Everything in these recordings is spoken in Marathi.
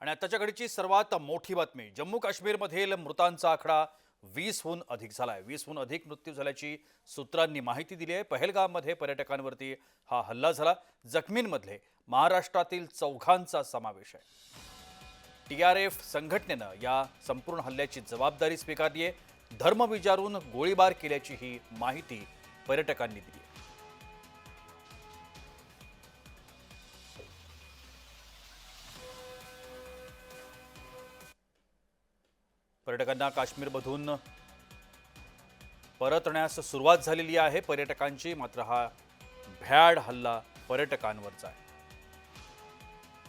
आणि आताच्या घडीची सर्वात मोठी बातमी जम्मू काश्मीरमधील मृतांचा आकडा वीसहून अधिक झालाय. वीसहून अधिक मृत्यू झाल्याची सूत्रांनी माहिती दिली आहे. पहलगाममध्ये पर्यटकांवरती हा हल्ला झाला. जखमींमधले महाराष्ट्रातील चौघांचा समावेश आहे. टी आर एफ संघटनेनं या संपूर्ण हल्ल्याची जबाबदारी स्वीकारली आहे. धर्म विचारून गोळीबार केल्याची ही माहिती पर्यटकांनी दिली पर्यटकांना काश्मीरमधून परतण्यास सुरुवात झालेली आहे. पर्यटकांची मात्र हा भ्याड हल्ला पर्यटकांवरचा आहे.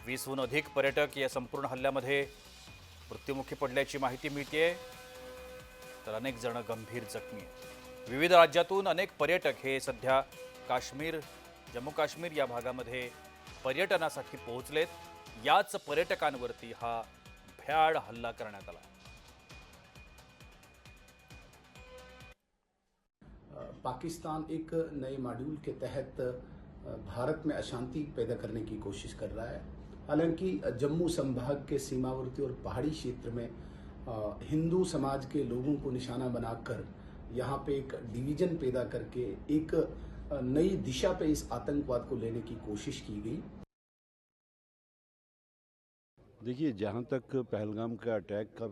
वीसहून अधिक पर्यटक या संपूर्ण हल्ल्यामध्ये मृत्युमुखी पडल्याची माहिती मिळते तर अनेक जण गंभीर जखमी आहेत. विविध राज्यातून अनेक पर्यटक हे सध्या काश्मीर जम्मू काश्मीर या भागामध्ये पर्यटनासाठी पोहोचलेत. याच पर्यटकांवरती हा भ्याड हल्ला करण्यात आला पाकिस्तान एक नए मॉड्यूल के तहत भारत में अशांति पैदा करने की कोशिश कर रहा है। हालाँकि जम्मू संभाग के सीमावर्ती और पहाड़ी क्षेत्र में हिंदू समाज के लोगों को निशाना बनाकर यहाँ पे एक डिवीज़न पैदा करके एक नई दिशा पे इस आतंकवाद को लेने की कोशिश की गई। देखिए, जहाँ तक पहलगाम का अटैक का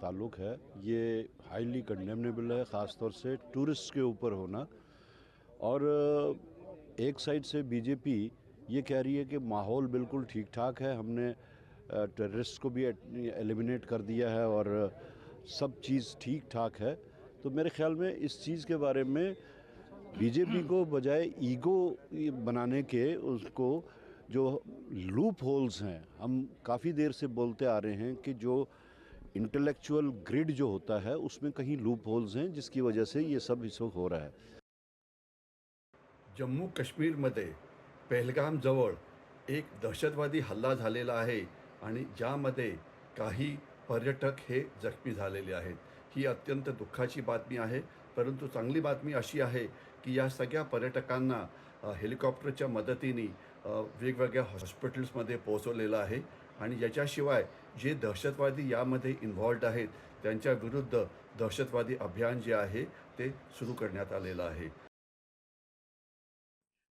ताल्लुक है, ये हाईली कंडेमनेबल है ख़ास तौर से टूरिस्ट के ऊपर होना। और एक साइड से बीजेपी ये कह रही है कि माहौल बिल्कुल ठीक ठाक है, हमने टेररिस्ट को भी एलिमिनेट कर दिया है और सब चीज़ ठीक ठाक है। तो मेरे ख्याल में इस चीज़ के बारे में बीजेपी को बजाय ईगो बनाने के उसको जो लूप होल्स हैं हम काफ़ी देर से बोलते आ रहे हैं कि जो इंटेलेक्चुअल ग्रिड जो होता है उसमें कहीं लूप होल्स हैं जिसकी वजह से ये सब इस हो रहा है। जम्मू कश्मीर काश्मीरमध्ये पहलगामजवळ एक दहशतवादी हल्ला झालेला आहे आणि ज्यामध्ये काही पर्यटक हे जखमी झालेले आहेत. ही अत्यंत दुःखाची बातमी आहे परंतु चांगली बातमी अशी आहे की या सगळ्या पर्यटकांना अ, हेलिकॉप्टरच्या मदतीने वेगवेगळ्या हॉस्पिटल्समध्ये पोहोचवलेलं आहे. आणि जे दहशतवादी इन्व्हॉल्ड आहेत त्यांच्या विरुद्ध दहशतवादी अभियान जे आहे ते सुरू आहे.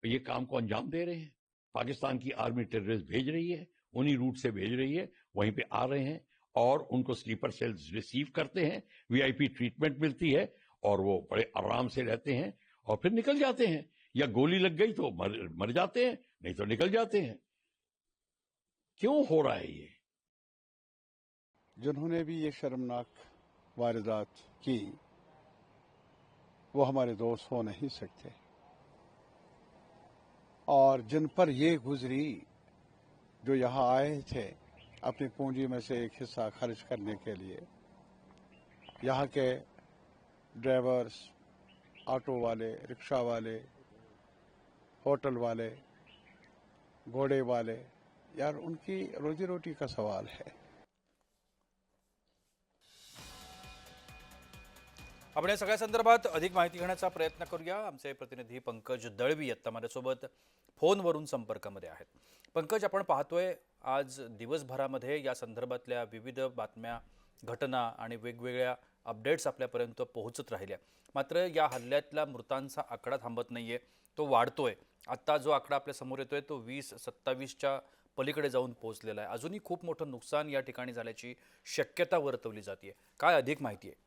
ये काम को अंजाम दे रहे हैं? पाकिस्तान की आर्मी टेररिस्ट भेज रही है? उन्हीं रूट से भेज रही है? वहीं पे आ रहे हैं? और उनको स्लीपर सेल्स रिसीव करते हैं? वीआईपी ट्रीटमेंट मिलती है? और वो बड़े आराम से रहते हैं? और फिर निकल जाते हैं? या गोली लग गई तो मर, मर जाते हैं? नहीं तो निकल जाते हैं। क्यों हो रहा है ये? जिन्होंने भी ये शर्मनाक वारदात की, वो हमारे दोस्त हो नहीं सकते। और जिन पर ये गुजरी, जो यहाँ आए थे, अपनी पूंजी में से एक हिस्सा खर्च करने के लिए, यहाँ के ड्राइवर्स, ऑटो वाले, रिक्शा वाले, होटल वाले घोड़े वाले यार उनकी रोजी रोटी का सवाल है। आपण या सगळ्या संदर्भात अधिक माहिती घेण्याचा प्रयत्न करूया. आमचे प्रतिनिधी पंकज दळवी आत्ता माझ्यासोबत फोनवरून संपर्कामध्ये आहेत. पंकज आपण पाहतोय आज दिवसभरामध्ये या संदर्भातल्या विविध बातम्या घटना आणि वेगवेगळ्या अपडेट्स आपल्यापर्यंत पोहोचत राहिल्या. मात्र या हल्ल्यातल्या मृतांचा आकडा थांबत नाही आहे तो वाढतोय. आत्ता जो आकडा आपल्यासमोर येतोय तो वीस सत्तावीसच्या पलीकडे जाऊन पोहोचलेला आहे. अजूनही खूप मोठं नुकसान या ठिकाणी झाल्याची शक्यता वर्तवली जाते काय अधिक माहिती आहे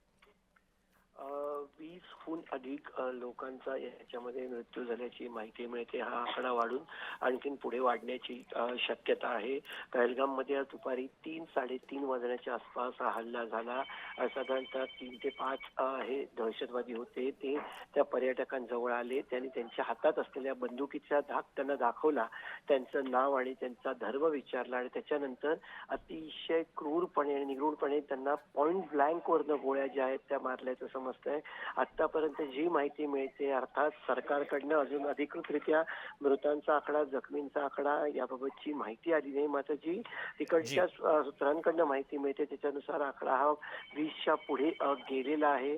वीसहून अधिक लोकांचा याच्यामध्ये मृत्यू झाल्याची माहिती मिळते. हा आकडा वाढून आणखीन पुढे वाढण्याची शक्यता आहे. पहलगाममध्ये आज दुपारी तीन साडेतीन वाजण्याच्या आसपास हा हल्ला झाला. साधारणतः तीन ते पाच हे दहशतवादी होते. ते त्या पर्यटकांजवळ आले. त्यांनी त्यांच्या हातात असलेल्या बंदुकीचा धाक त्यांना दाखवला. त्यांचं नाव आणि त्यांचा धर्म विचारला आणि त्याच्यानंतर अतिशय क्रूरपणे आणि निगूढपणे त्यांना पॉईंट ब्लँकवरनं गोळ्या ज्या आहेत त्या मारल्याचं समजतंय. आतापर्यंत जी माहिती मिळते अर्थात सरकारकडनं अजून अधिकृतरित्या मृतांचा आकडा जखमींचा आकडा याबाबतची माहिती आली नाही. मात्र जी तिकडच्या सूत्रांकडनं माहिती मिळते त्याच्यानुसार आकडा हा वीसच्या पुढे गेलेला आहे.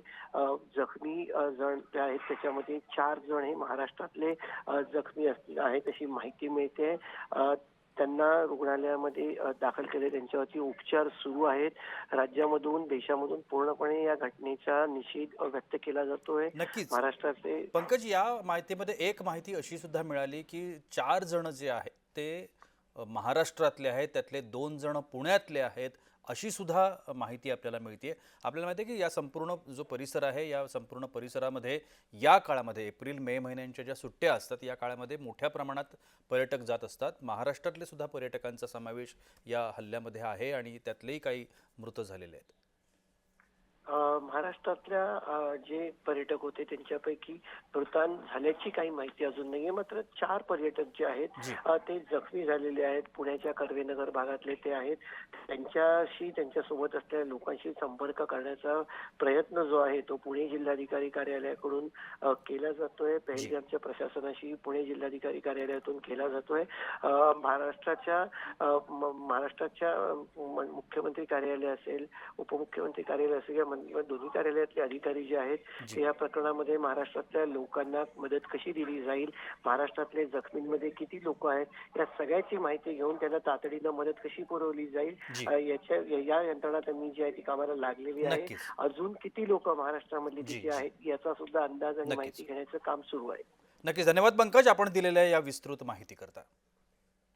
जखमी जण आहेत त्याच्यामध्ये चार जण हे महाराष्ट्रातले जखमी असतील आहेत अशी माहिती मिळते. त्यांना रुग्णालयामध्ये दाखल केले. त्यांच्यावरती उपचार सुरू आहेत. राज्यामधून देशामधून पूर्णपणे या घटनेचा निषेध व्यक्त केला जातोय. नक्कीच. महाराष्ट्राचे पंकज या माहितीमध्ये एक माहिती अशी सुद्धा मिळाली की चार जण जे आहेत ते महाराष्ट्रातले आहेत. त्यातले दोन जण पुण्यातले आहेत. अशी सुद्धा माहिती आपल्याला मिळते आपल्याला माहिती आहे की या संपूर्ण जो परिसर आहे या संपूर्ण परिसरामध्ये या काळामध्ये एप्रिल मे महिन्यांच्या ज्या सुट्ट्या असतात या काळामध्ये मोठ्या प्रमाणात पर्यटक जात असतात. महाराष्ट्रातले सुद्धा पर्यटकांचा समावेश या हल्ल्यामध्ये आहे आणि त्यातलेही काही मृत झालेले आहेत. महाराष्ट्रातल्या जे पर्यटक होते त्यांच्यापैकी मृतान झाल्याची काही माहिती अजून नाहीये. मात्र चार पर्यटक जे आहेत ते जखमी झालेले आहेत. पुण्याच्या कर्वेनगर भागातले ते आहेत. त्यांच्याशी त्यांच्यासोबत असलेल्या लोकांशी संपर्क करण्याचा प्रयत्न जो आहे तो पुणे जिल्हाधिकारी कार्यालयाकडून केला जातोय. पहलगामच्या प्रशासनाशी पुणे जिल्हाधिकारी कार्यालयातून केला जातोय. महाराष्ट्राच्या महाराष्ट्राच्या मुख्यमंत्री कार्यालय असेल उपमुख्यमंत्री कार्यालय असेल या दोन्ही कार्यालयातले अधिकारी जे आहेत या प्रकरणामध्ये महाराष्ट्रातल्या लोकांना मदत कशी दिली जाईल महाराष्ट्रातले जखमींमध्ये किती लोक आहेत या सगळ्याची माहिती घेऊन त्यांना तातडीनं मदत कशी पुरवली जाईल याच्या या यंत्रणा त्यांनी जी आहे ती कामाला लागलेली आहे. अजून किती लोक महाराष्ट्रामधली जी, तिथे. आहेत याचा सुद्धा अंदाज आणि. माहिती घेण्याचं काम सुरू आहे. नक्कीच. धन्यवाद पंकज. आपण दिलेल्या या विस्तृत माहिती करता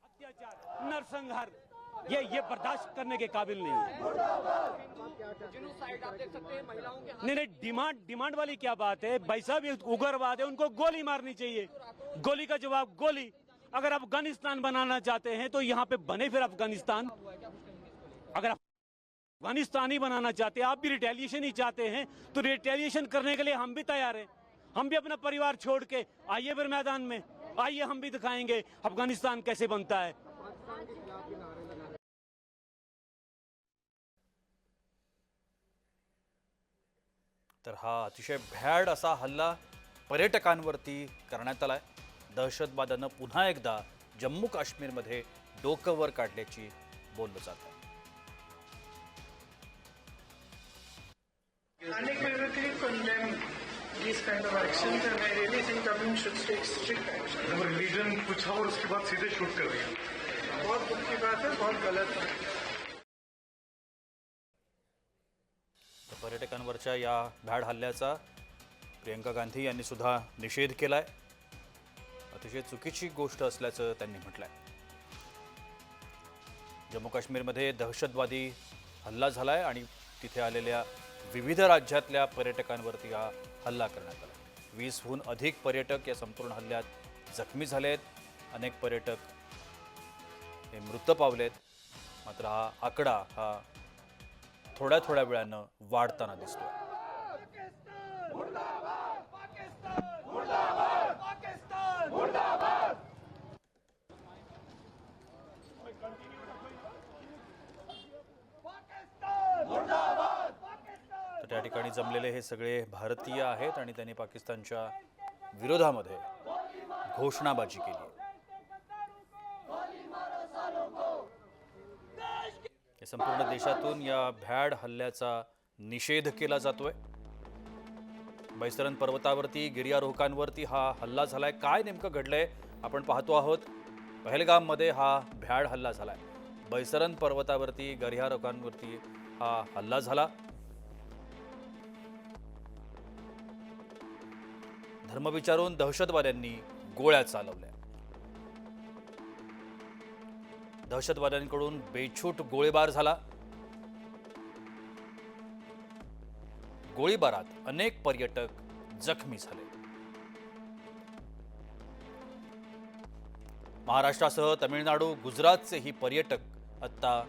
अत्याचार नरसंहार ये ये बर्दाश्त करने के काबिल नहीं है। नहीं नहीं, डिमांड डिमांड वाली क्या बात है? भाई साहब, ये उग्रवाद है, उनको गोली मारनी चाहिए। गोली का जवाब, गोली। अगर अफ़गानिस्तान बनाना चाहते हैं तो यहाँ पे बने फिर अफ़गानिस्तान। अगर अफ़गानिस्तान ही बनाना चाहते हैं, आप भी रिटेलिएशन ही चाहते हैं तो रिटेलिएशन करने के लिए हम भी तैयार हैं। हम भी अपना परिवार छोड़ के, आइए फिर मैदान में। आइए, हम भी दिखाएँगे अफ़गानिस्तान कैसे बनता है। तर हा अतिशय भ्याड असा हल्ला पर्यटकांवरती करण्यात आलाय. दहशतवादानं पुन्हा एकदा जम्मू काश्मीरमध्ये डोकं वर काढल्याची बोललं जात आहे. unequivocally condemn these kind of actions and I really think government should take strict action. Religion पूछा और उसके बाद सीधे शूट कर दिया बहुत दुख की बात है बहुत गलत है। नागरिकांवरच्या या भ्याड हल्ल्याचा प्रियंका गांधी यांनी सुद्धा निषेध केलाय. अतिशय चुकीची गोष्ट असल्याचं त्यांनी म्हटलंय. जम्मू काश्मीरमध्ये दहशतवादी हल्ला झालाय आणि तिथे आलेल्या विविध राज्यातल्या पर्यटकांवरती हा हल्ला करण्यात आला वीसहून अधिक पर्यटक या संपूर्ण हल्ल्यात जखमी झाले आहेत अनेक पर्यटक हे मृत पावलेत. मात्र हा आकडा हा थोड्या थोड्या वेळानं वाढताना दिसतोय. तर त्या ठिकाणी जमलेले हे सगळे भारतीय आहेत आणि त्यांनी पाकिस्तानच्या विरोधामध्ये घोषणाबाजी केली आहे या संपूर्ण देशातून या भ्याड हल्ल्याचा निषेध केला जातोय. बैसरन पर्वतावरती गिर्यारोहकांवरती हा हल्ला झालाय. काय नेमकं घडलंय आपण पाहतो आहोत. पहलगाममध्ये हा भ्याड हल्ला झालाय. बैसरन पर्वतावरती गिर्यारोहकांवरती हा हल्ला झाला. धर्म विचारून दहशतवाद्यांनी गोळ्या चालवल्या. दहशतवाद्यांकडून बेछूट गोळीबार झाला. गोळीबारात अनेक पर्यटक जखमी झाले. महाराष्ट्रासह तमिळनाडू गुजरातचेही पर्यटक आता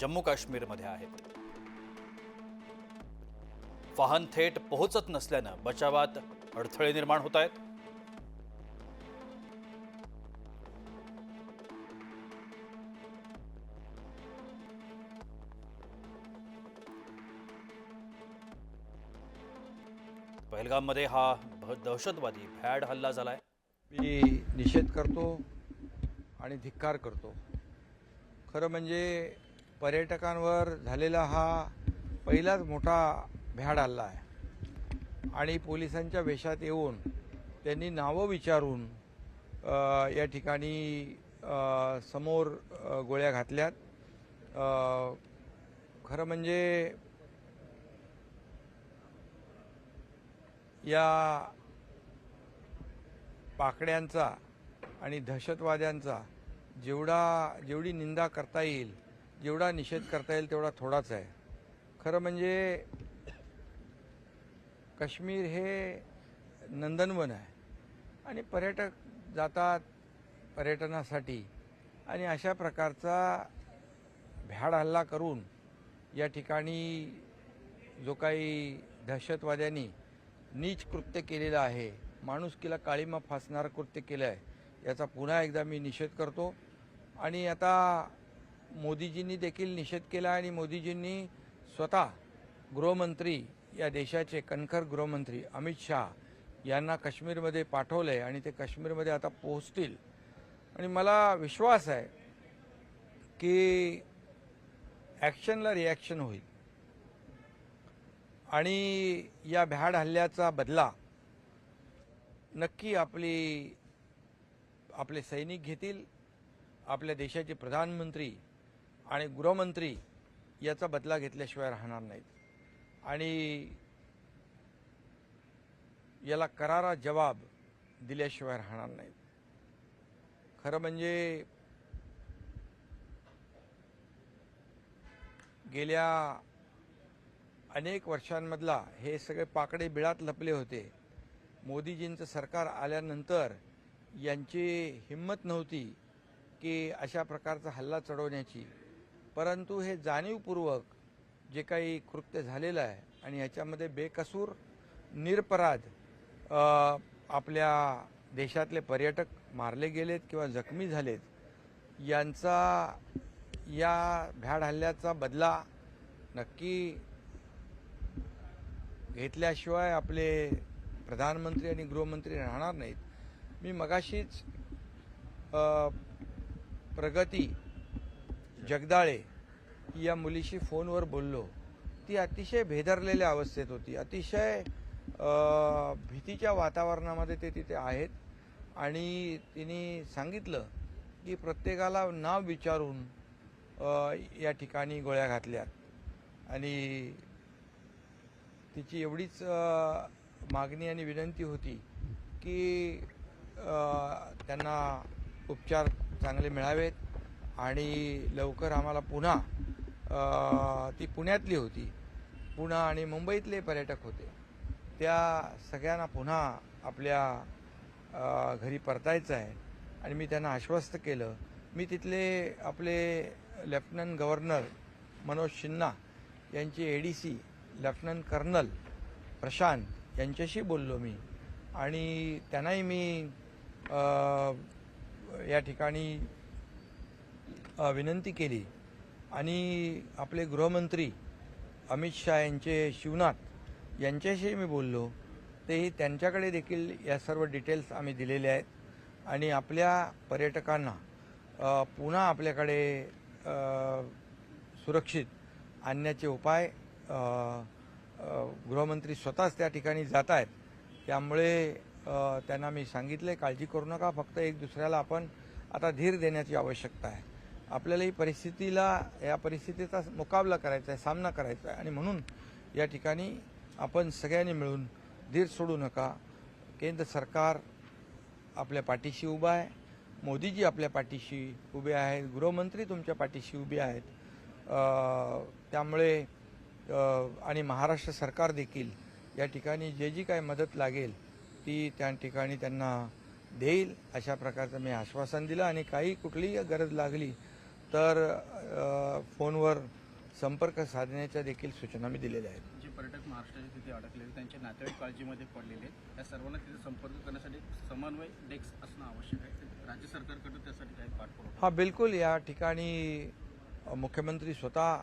जम्मू काश्मीरमध्ये आहेत. वाहन थेट पोहोचत नसल्यानं बचावात अडथळे निर्माण होत आहेत. पहलगाममध्ये हा भ- दहशतवादी भॅड हल्ला झाला आहे मी निषेध करतो आणि धिक्कार करतो. खरं म्हणजे पर्यटकांवर झालेला हा पहिलाच मोठा भ्याड हल्ला आहे. आणि पोलिसांच्या वेशात येऊन त्यांनी नावं विचारून या ठिकाणी समोर गोळ्या घातल्यात. खरं म्हणजे या पाकड्यांचा आणि दहशतवाद्यांचा जेवढा जेवढी निंदा करता येईल जेवढा निषेध करता येईल तेवढा थोडाच आहे. खरं म्हणजे काश्मीर हे नंदनवन आहे. आणि पर्यटक जातात पर्यटनासाठी आणि अशा प्रकारचा भ्याड हल्ला करून या ठिकाणी जो काही दहशतवाद्यांनी नीच कृत्य केलेलं आहे. माणुसकीला काळीमा फासणारं कृत्य केलं आहे. याचा पुन्हा एकदा मी निषेध करतो. आणि आता मोदीजींनी देखील निषेध केला आणि मोदीजींनी स्वतः गृहमंत्री या देशाचे कणखर गृहमंत्री अमित शहा यांना काश्मीरमध्ये पाठवलं आहे आणि ते काश्मीरमध्ये आता पोहोचतील. आणि मला विश्वास आहे की ॲक्शनला रिॲक्शन होईल. आणि या भ्याड हल्ल्याचा बदला नक्की आपली आपले सैनिक घेतील आपल्या देशाचे प्रधानमंत्री आणि गृहमंत्री याचा बदला घेतल्याशिवाय राहणार नाहीत. आणि याला करारा जवाब दिल्याशिवाय राहणार नाहीत. खरं म्हणजे गेल्या अनेक वर्षांमधला हे सगळे पाकडे बिळात लपले होते. मोदीजींचं सरकार आल्यानंतर यांची हिंमत नव्हती की अशा प्रकारचा हल्ला चढवण्याची. परंतु हे जाणीवपूर्वक जे काही कृत्य झालेलं आहे आणि ह्याच्यामध्ये बेकसूर निरपराध आपल्या देशातले पर्यटक मारले गेलेत किंवा जखमी झालेत यांचा या भ्याड हल्ल्याचा बदला नक्की घेतल्याशिवाय आपले प्रधानमंत्री आणि गृहमंत्री राहणार नाहीत. मी मगाशीच प्रगती जगदाळे या मुलीशी फोनवर बोललो. ती अतिशय भेदरलेल्या अवस्थेत होती. अतिशय भीतीच्या वातावरणामध्ये ते तिथे आहेत. आणि तिने सांगितलं की प्रत्येकाला नाव विचारून या ठिकाणी गोळ्या घातल्यात. आणि तिची एवढीच मागणी आणि विनंती होती की त्यांना उपचार चांगले मिळावेत आणि लवकर आम्हाला पुन्हा ती पुण्यातली होती. पुणे आणि मुंबईतले पर्यटक होते. त्या सगळ्यांना पुन्हा आपल्या घरी परतायचं आहे आणि मी त्यांना आश्वस्त केलं. मी तिथले आपले लेफ्टनंट गव्हर्नर मनोज सिन्हा यांची A D C lieutenant colonel Prashant यांच्याशी बोललो मी. आणि त्यांनाही मी या ठिकाणी विनंती केली. आणि आपले गृहमंत्री अमित शहा यांचे शिवनाथ यांच्याशी मी बोललो. तेही त्यांच्याकडे देखील या सर्व डिटेल्स आम्ही दिलेले आहेत. आणि आपल्या पर्यटकांना पुन्हा आपल्याकडे सुरक्षित आणण्याचे उपाय गृहमंत्री स्वतःच त्या ठिकाणी जात आहेत. त्यामुळे त्यांना मी सांगितले काळजी करू नका फक्त एक दुसऱ्याला आपण आता धीर देण्याची आवश्यकता आहे. आपल्याला ही परिस्थितीला या परिस्थितीचा मुकाबला करायचा आहे सामना करायचा आहे. आणि म्हणून या ठिकाणी आपण सगळ्यांनी मिळून धीर सोडू नका. केंद्र सरकार आपल्या पाठीशी उभं आहे. मोदीजी आपल्या पाठीशी उभे आहेत. गृहमंत्री तुमच्या पाठीशी उभे आहेत. त्यामुळे आणि महाराष्ट्र सरकार देखील या ठिकाणी जे जी काय मदत लागेल ती त्या ठिकाणी त्यांना देईल अशा प्रकारचं मी आश्वासन दिलं. आणि काही कुठलीही गरज लागली तर फोनवर संपर्क साधण्याच्या देखील सूचना मी दिलेल्या आहेत. जे पर्यटक महाराष्ट्राचे तिथे अडकलेले त्यांचे नातेवाईक काळजीमध्ये पडलेले आहेत. त्या सर्वांना तिथे संपर्क करण्यासाठी समन्वय डेस्क असणं आवश्यक आहे. राज्य सरकारकडून त्यासाठी काही पाठपुरावा हा बिलकुल. या ठिकाणी मुख्यमंत्री स्वतः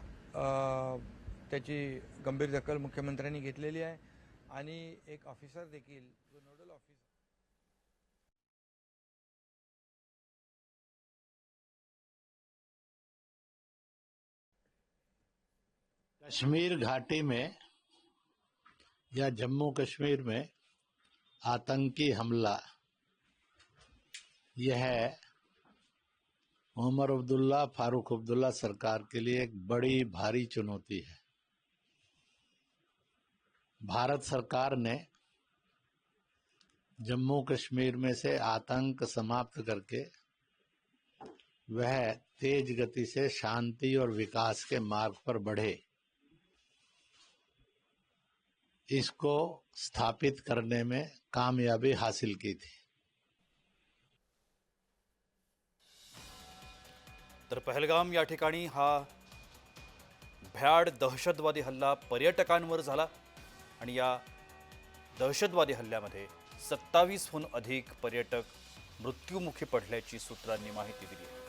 त्याची गंभीर दखल मुख्यमंत्र्यांनी घेतलेली आहे. आणि एक ऑफिसर देखील, जो नोडल ऑफिसर कश्मीर घाटी में या जम्मू कश्मीर में आतंकी हमला। यह उमर अब्दुल्ला फारूक अब्दुल्ला सरकार के लिए एक बड़ी भारी चुनौती है। भारत सरकार ने जम्मू कश्मीर में से आतंक समाप्त करके वह तेज गति से शांति और विकास के मार्ग पर बढ़े। इसको स्थापित करने में कामयाबी हासिल की थी। तर पहलगाम या ठिकाणी हा भ्याड दहशतवादी हल्ला पर्यटकांवर झाला. आणि या दहशतवादी हल्ल्यामध्ये सत्तावीसहून अधिक पर्यटक मृत्युमुखी पडल्याची सूत्रांनी माहिती दिली. आहे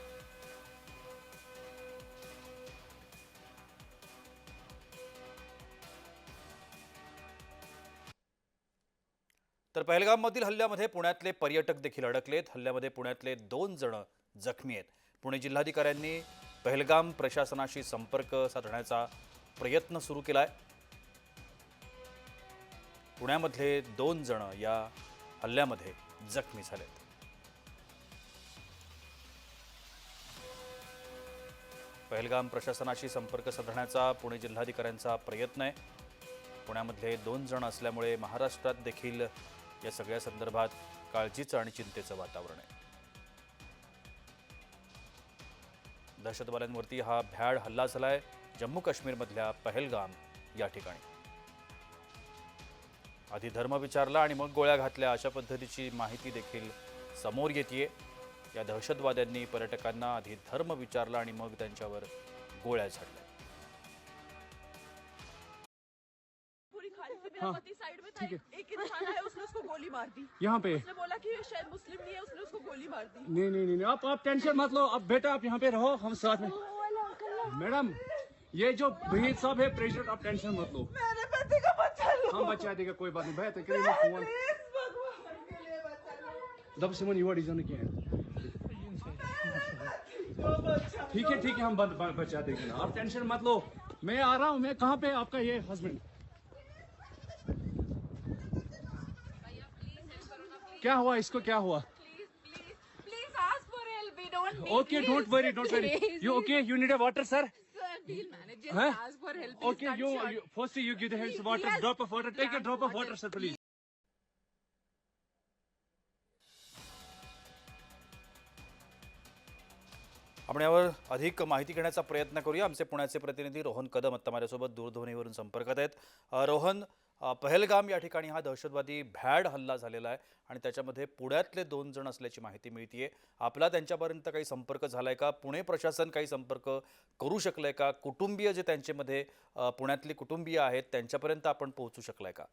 तर पहलगाममधील हल्ल्यामध्ये पुण्यातले पर्यटक देखील अडकलेत. हल्ल्यामध्ये पुण्यातले दोन जण जखमी आहेत. पुणे जिल्हाधिकाऱ्यांनी पहलगाम प्रशासनाशी संपर्क साधण्याचा प्रयत्न सुरू केला आहे पुण्यामधले दोन जण या हल्ल्यामध्ये जखमी झालेत. पहलगाम प्रशासनाशी संपर्क साधण्याचा पुणे जिल्हाधिकाऱ्यांचा प्रयत्न आहे. पुण्यामधले दोन जण असल्यामुळे महाराष्ट्रात देखील या सगळ्या संदर्भात काळजीचं आणि चिंतेचं वातावरण आहे. दहशतवाद्यांवरती हा भ्याड हल्ला झालाय जम्मू काश्मीरमधल्या पहलगाम या ठिकाणी. आधी धर्म विचारला आणि मग गोळ्या घातल्या अशा पद्धतीची माहिती देखील समोर येते या दहशतवाद्यांनी पर्यटकांना आधी धर्म विचारला आणि मग त्यांच्यावर गोळ्या झाडल्या. साइड में था एक इंसान आया उसने उसको गोली मार दी. यहाँ पे. उसने बोला कि ये शायद मुस्लिम नहीं है उसने उसको गोली मार दी. नहीं नहीं नहीं नहीं, आप आप टेंशन मत लो अब बेटा आप यहाँ पे रहो हम साथ में. मैडम ये जो भहीद साहब है प्रेसिडेंट आप टेंशन मत लो. मेरे पति का हम बचा देगा कोई बात नहीं भैया तो करिए फ़ोन। दब सिमन युवा डिज़ाइन क्या है? ठीक है ठीक है हम बच- बच- देंगे ना। आप टेंशन मत लो। मैं आ रहा हूँ मैं कहाँ पे आपका ये हस्बैंड क्या हुआ इसको क्या हुआ? Okay don't worry don't worry you okay you need sir? We'll manage just Huh? ask for help okay you, you firstly you give the hands water drop of water take a drop of water sir please आपण यावर अधिक माहिती घेण्याचा प्रयत्न करूया. आमचे पुण्याचे प्रतिनिधी रोहन कदम आत्ता माझ्यासोबत दूरध्वनीवरून संपर्कात आहेत. रोहन पहलगाम या ठिकाणी हा दहशतवादी भ्याड हल्ला झालेला आहे आणि त्याच्यामध्ये पुण्यातले दोन जण असल्याची माहिती मिळतीये. आपला त्यांच्यापर्यंत काही संपर्क झालाय का? पुणे प्रशासन काही संपर्क करू शकलंय का? कुटुंबीय जे त्यांच्यामध्ये पुण्यातली कुटुंबीय आहेत त्यांच्यापर्यंत आपण पोहोचू शकलाय का?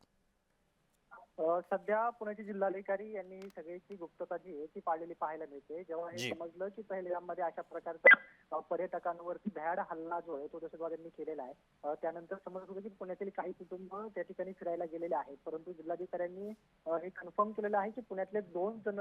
सध्या पुण्याचे जिल्हाधिकारी यांनी ही सगळ्याची गुप्तता जी आहे ती पाळलेली पाहायला मिळते. जेव्हा हे. समजलं की पहिल्यामध्ये अशा प्रकारचा पर्यटकांवरती भ्याड हल्ला जो आहे तो दहशतवाद्यांनी केलेला आहे. त्यानंतर समजत होतं की पुण्यातील काही कुटुंब त्या ठिकाणी फिरायला गेलेले आहेत. परंतु जिल्हाधिकाऱ्यांनी हे कन्फर्म केलेलं आहे की पुण्यातले दोन जण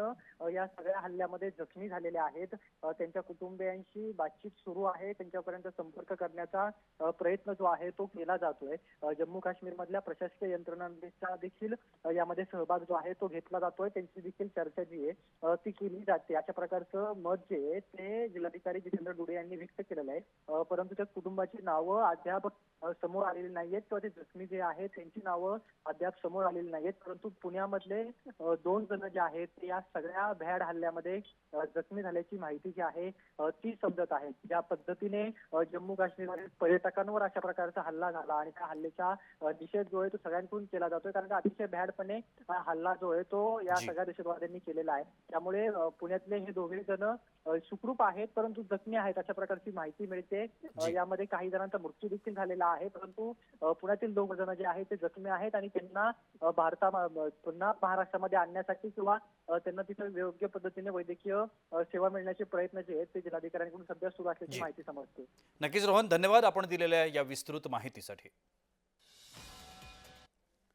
या सगळ्या हल्ल्यामध्ये जखमी झालेले आहेत. त्यांच्या कुटुंबियांशी बातचीत सुरू आहे. त्यांच्यापर्यंत संपर्क करण्याचा प्रयत्न जो आहे तो केला जातोय. जम्मू काश्मीर मधल्या प्रशासकीय यंत्रणांचा देखील अ, त्यामध्ये सहभाग जो आहे तो घेतला जातोय. त्यांची देखील चर्चा जी आहे ती केली जाते. अशा प्रकारचं मत जे आहे ते जिल्हाधिकारी जितेंद्र डुडे यांनी व्यक्त केलेलं आहे. परंतु त्या कुटुंबाची नावं अद्याप समोर आलेली नाहीयेत. किंवा ते जखमी जे आहेत त्यांची नावं अद्याप समोर आलेली नाहीयेत. परंतु पुण्यामधले दोन जण जे आहेत ते या सगळ्या भ्याड हल्ल्यामध्ये जखमी झाल्याची माहिती जी आहे ती समजत आहे ज्या पद्धतीने जम्मू काश्मीरमध्ये पर्यटकांवर अशा प्रकारचा हल्ला झाला आणि त्या हल्ल्याचा निषेध जो आहे तो सगळ्यांकडून केला जातोय. कारण का अतिशय भ्याडपणे हा हल्ला जो आहे तो या. सगळ्या दहशतवाद्यांनी केलेला आहे. त्यामुळे पुण्यातले हे दोघे जण सुखरूप आहेत परंतु जखमी आहेत अशा प्रकारची माहिती मिळते. यामध्ये काही जणांचा मृत्यू देखील झालेला आहे. परंतु पुण्यातील दोघ जण जे आहेत ते जखमी आहेत आणि त्यांना भारता पुन्हा महाराष्ट्रामध्ये आणण्यासाठी किंवा त्यांना तिथं योग्य पद्धतीने वैद्यकीय सेवा मिळण्याचे प्रयत्न जे आहेत ते जिल्हाधिकाऱ्यांकडून सध्या सुरू असल्याची. माहिती समजते. नक्कीच रोहन धन्यवाद आपण दिलेल्या या विस्तृत माहितीसाठी.